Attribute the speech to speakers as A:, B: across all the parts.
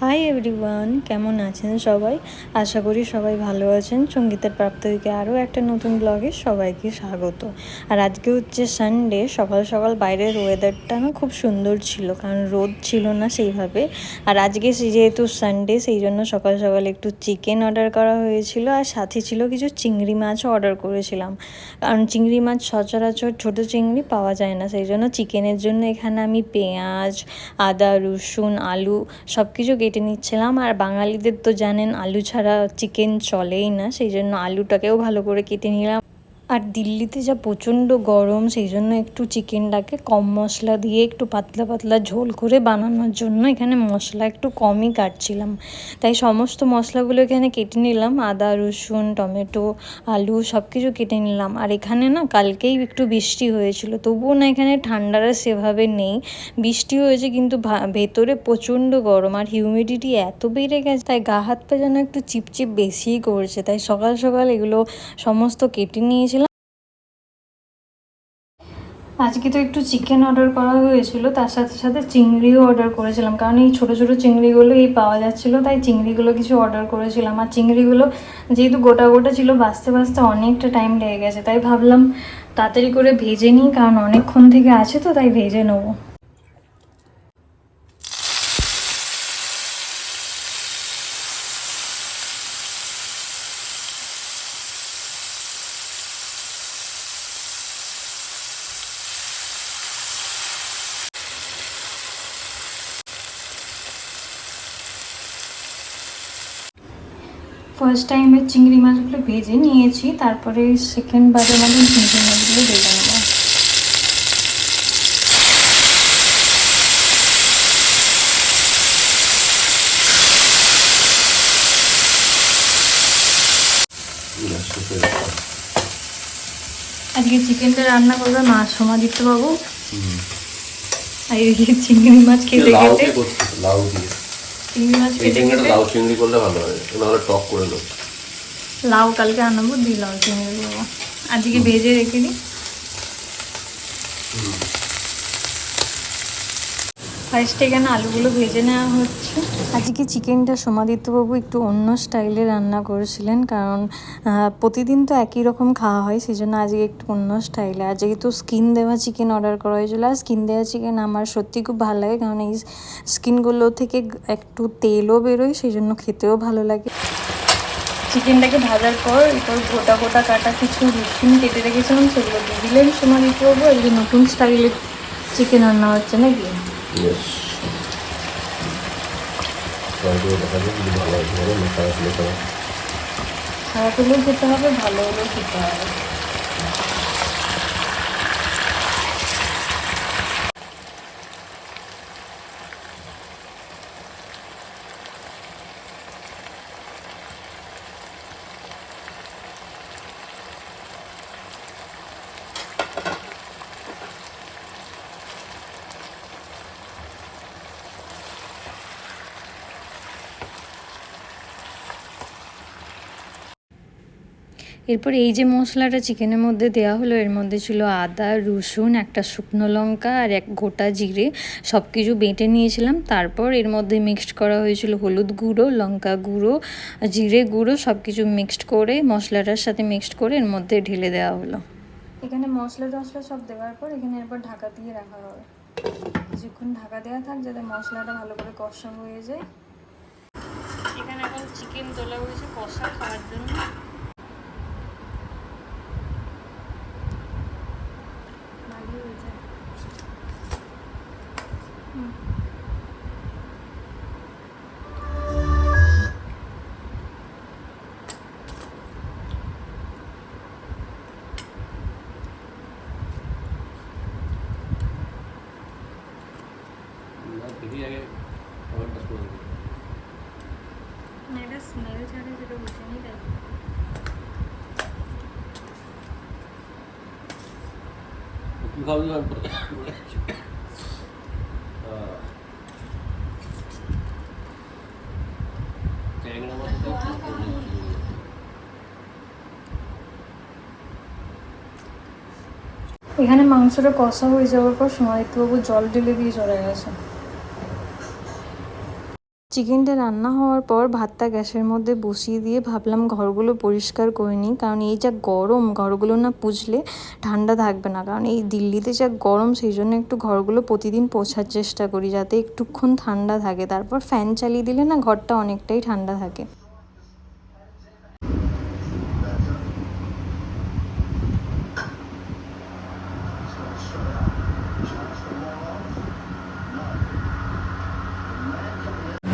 A: Hi everyone কেমন আছেন সবাই? আশা করি সবাই ভালো আছেন। সঙ্গীতের প্রাপ্তিকে আরও একটা নতুন ব্লগে সবাইকে স্বাগত। আর আজকে হচ্ছে সানডে সকাল সকাল বাইরের ওয়েদারটা না খুব সুন্দর ছিল, কারণ রোদ ছিল না সেইভাবে। আর আজকে যেহেতু সানডে সেই জন্য সকাল সকাল একটু চিকেন অর্ডার করা হয়েছিল, আর সাথে ছিল কিছু চিংড়ি মাছও অর্ডার করেছিলাম। কারণ চিংড়ি মাছ সচরাচর ছোটো চিংড়ি পাওয়া যায় না, সেই জন্য চিকেনের জন্য এখানে আমি পেঁয়াজ, আদা, রসুন, আলু সব কিছু কেটে নিচ্ছিলাম। আর বাঙালিদের তো জানেন, আলু ছাড়া চিকেন চলেই না সেই জন্য আলুটাকেও ভালো করে কেটে নিলাম। আর দিল্লিতে যা প্রচণ্ড গরম, সেই জন্য একটু চিকেনটাকে কম মশলা দিয়ে একটু পাতলা পাতলা ঝোল করে বানানোর জন্য এখানে মশলা একটু কমই কাটছিলাম। তাই সমস্ত মশলাগুলো এখানে কেটে নিলাম, আদা, রসুন, টমেটো, আলু সব কিছু কেটে নিলাম। আর এখানে না কালকেই একটু বৃষ্টি হয়েছিল, তবুও না এখানে ঠান্ডাটা সেভাবে নেই। বৃষ্টি হয়েছে কিন্তু ভেতরে প্রচণ্ড গরম আর হিউমিডিটি এত বেড়ে গেছে, তাই গা হাত পা যেন একটু চিপচিপ বেশিই করছে। তাই সকাল সকাল এগুলো সমস্ত কেটে নিয়েছিলাম আজকে তো একটু চিকেন অর্ডার করা হয়েছিল, তার সাথে সাথে চিংড়িও অর্ডার করেছিলাম। কারণ এই ছোটো ছোটো চিংড়িগুলো এই পাওয়া যাচ্ছিল, তাই চিংড়িগুলো কিছু অর্ডার করেছিলাম। আর চিংড়িগুলো যেহেতু গোটা গোটা ছিল, বাঁচতে বাঁচতে অনেকটা টাইম লেগে গেছে। তাই ভাবলাম তাড়াতাড়ি করে ভেজে নিই, কারণ অনেকক্ষণ থেকে আছে তো, তাই ভেজে নেব। ফার্স্ট টাইমে চিংড়ি মাছগুলো ভেজে নিয়েছি তারপরে সেকেন্ড বারে মানে ভেজে নেব। এই জন্য আজকে চিকেনটা রান্না করবে মা সমাদিত্য বাবু। আর এদিকে চিংড়ি মাছ খেতে খেতে
B: লাউ দিয়ে।
A: চিংড়ি মাছ
B: এই চিংড়িটা লাউ চিংড়ি করলে ভালো হয়। নাহলে টক করে দেবো।
A: লাউ কালকে আনাবো দিয়ে লাউ চিংড়ি দেবো। আজকে ভেজে রেখে দিই। ফার্স্ট এখানে আলুগুলো ভেজে নেওয়া হচ্ছে। আজকে চিকেনটা সমাদিত্যবাবু একটু অন্য স্টাইলে রান্না করেছিলেন কারণ প্রতিদিন তো একই রকম খাওয়া হয় সেই জন্য আজকে একটু অন্য স্টাইলে। আর যেহেতু স্কিন দেওয়া চিকেন অর্ডার করা হয়েছিল আর স্কিন দেওয়া চিকেন আমার সত্যি খুব ভালো লাগে কারণ এই স্কিনগুলো থেকে একটু তেলও বেরোয় সেই জন্য খেতেও ভালো লাগে। চিকেনটাকে ভাজার পর এরপর গোটা গোটা কাটা কিছু রসুন কেটে রেখেছিলাম সেগুলো দিয়ে দিলেন সময় দিতে যে নতুন স্টাইলের চিকেন রান্না হচ্ছে নাকি?
B: ইয়েস ট্রাই করে দেখা যাক যদি ভালো হয় ভালো না খারাপ হলে খারাপ
A: খারাপ হলেও খেতে হবে ভালো হলেও খেতে হবে এরপর এই যে মশলাটা চিকেনের মধ্যে দেওয়া হলো এর মধ্যে ছিল আদা রসুন একটা শুকনো লঙ্কা আর এক গোটা জিরে সব কিছু বেটে নিয়েছিলাম। তারপর এর মধ্যে মিক্সড করা হয়েছিল হলুদ গুঁড়ো লঙ্কা গুঁড়ো জিরে গুঁড়ো সব কিছু মিক্সড করে মশলাটার সাথে মিক্সড করে এর মধ্যে ঢেলে দেওয়া হলো। এখানে মশলা টশলা সব দেওয়ার পর এখানে এরপর ঢাকা দিয়ে রাখা হবে। কিছুক্ষণ ঢাকা দেওয়া থাক যাতে মশলাটা ভালো করে কষা হয়ে যায়। এখানে এখন চিকেন তোলা হয়েছে কষা খাওয়ার জন্য।
B: আগে খাবারটা করে দেবো
A: এটা স্মেল ছাড়ে যেটা বুঝে তাই
B: কি খাবি ট্যাংরা মাছ
A: এখানে মাংসটা কষা হয়ে যাওয়ার পর সমাদিত্যবাবু জল ঢেলে দিয়ে চলে গেছে। চিকেনটা রান্না হওয়ার পর ভাতটা গ্যাসের মধ্যে বসিয়ে দিয়ে ভাবলাম ঘরগুলো পরিষ্কার করে নিই। কারণ এই যা গরম, ঘরগুলো না পুজলে ঠান্ডা থাকবে না। কারণ এই দিল্লিতে যা গরম, সেই জন্য একটু ঘরগুলো প্রতিদিন পোছার চেষ্টা করি যাতে একটুক্ষণ ঠান্ডা থাকে। তারপর ফ্যান চালিয়ে দিলে না ঘরটা অনেকটাই ঠান্ডা থাকে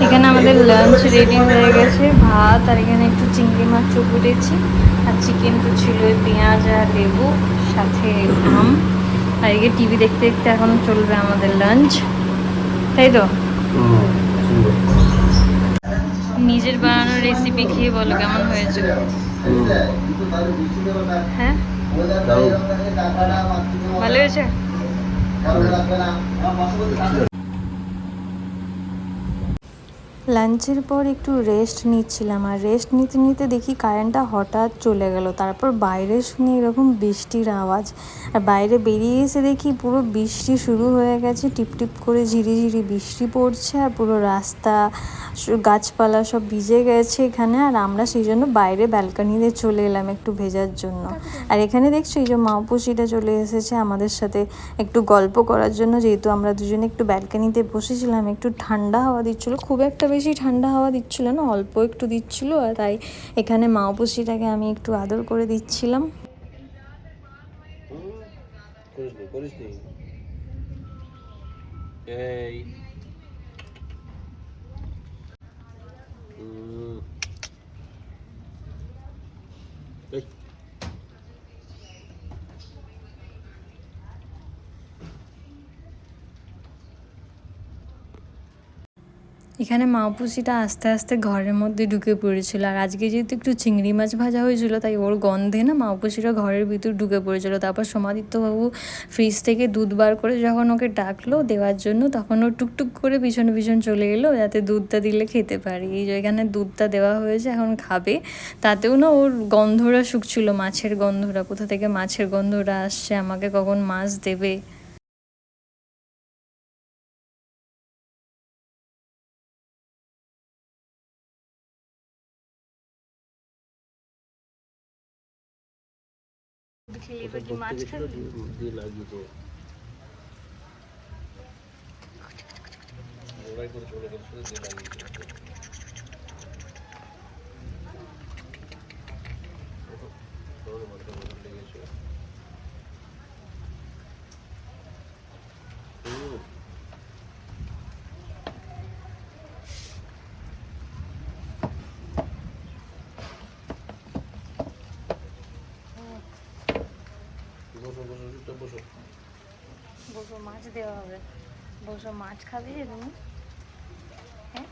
A: এখানে আমাদের লাঞ্চ রেডি হয়ে গেছে, ভাত আর এখানে একটু চিংড়ি মাছ চকুটেছি আর চিকেন তো ছিল পেঁয়াজ আর লেবু, সাথে আম। আর এদিকে টিভি দেখতে দেখতে এখন চলবে আমাদের লাঞ্চ তাই তো? নিজের বানানোর রেসিপি খেয়ে বলো, কেমন হয়েছে? হ্যাঁ? ভালো হয়েছে? লাঞ্চের পর একটু রেস্ট নিচ্ছিলাম আর রেস্ট নিতে নিতে দেখি কারেন্টটা হঠাৎ চলে গেল। তারপর বাইরে শুনি এরকম বৃষ্টির আওয়াজ। আর বাইরে বেরিয়ে এসে দেখি পুরো বৃষ্টি শুরু হয়ে গেছে, টিপটিপ করে ঝিরিঝিরি বৃষ্টি পড়ছে আর পুরো রাস্তা গাছপালা সব ভিজে গেছে এখানে আর আমরা সেই জন্য বাইরে ব্যালকানিতে চলে এলাম একটু ভেজার জন্য। আর এখানে দেখছ এই যে মাওপুসিটা চলে এসেছে আমাদের সাথে একটু গল্প করার জন্য। যেহেতু আমরা দুজনে একটু ব্যালকানিতে বসেছিলাম, একটু ঠান্ডা হাওয়া দিচ্ছিল, খুব একটা বেশি ঠান্ডা হাওয়া দিচ্ছিল না, অল্প একটু দিচ্ছিল আর তাই এখানে মা উপসিটাকে আমি একটু আদর করে দিচ্ছিলাম। এখানে মাপুসিটা আস্তে আস্তে ঘরের মধ্যে ঢুকে পড়েছিল। আর আজকে যেহেতু একটু চিংড়ি মাছ ভাজা হয়েছিল, তাই ওর গন্ধে না মাপুসিটা ঘরের ভিতর ঢুকে পড়েছিল। তারপর সমাদিত্যবাবু ফ্রিজ থেকে দুধ বার করে যখন ওকে ডাকলো দেওয়ার জন্য, তখন ও টুকটুক করে পিছনে পিছন চলে এলো, যাতে দুধটা দিলে খেতে পারি। এই যে এখানে দুধটা দেওয়া হয়েছে, এখন খাবে। তাতেও না ওর গন্ধটা শুকছিল, মাছের গন্ধরা। কোথা থেকে মাছের গন্ধটা আসছে, আমাকে কখন মাছ দেবে?
B: ওটা ধরতে গেছিল, দিয়ে- দিয়ে লাগিয়েছে লড়াই করে চলে গেছিল দিয়ে লাগিয়েছে
A: মাছ দেওয়া হবে বসো মাছ খাবে যে তুমি হ্যাঁ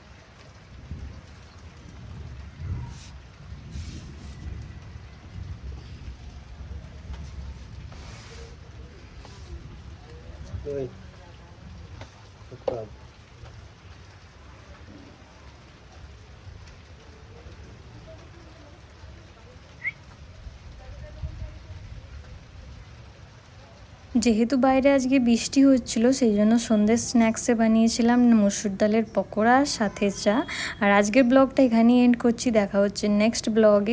B: এই আচ্ছা
A: যেহেতু বাইরে আজকে বৃষ্টি হচ্ছিল, সেই জন্য সন্ধ্যের স্ন্যাক্সে বানিয়েছিলাম মসুর ডালের পকোড়া, সাথে চা। আর আজকের ব্লগটা এখানেই এন্ড করছি, দেখা হচ্ছে নেক্সট ব্লগে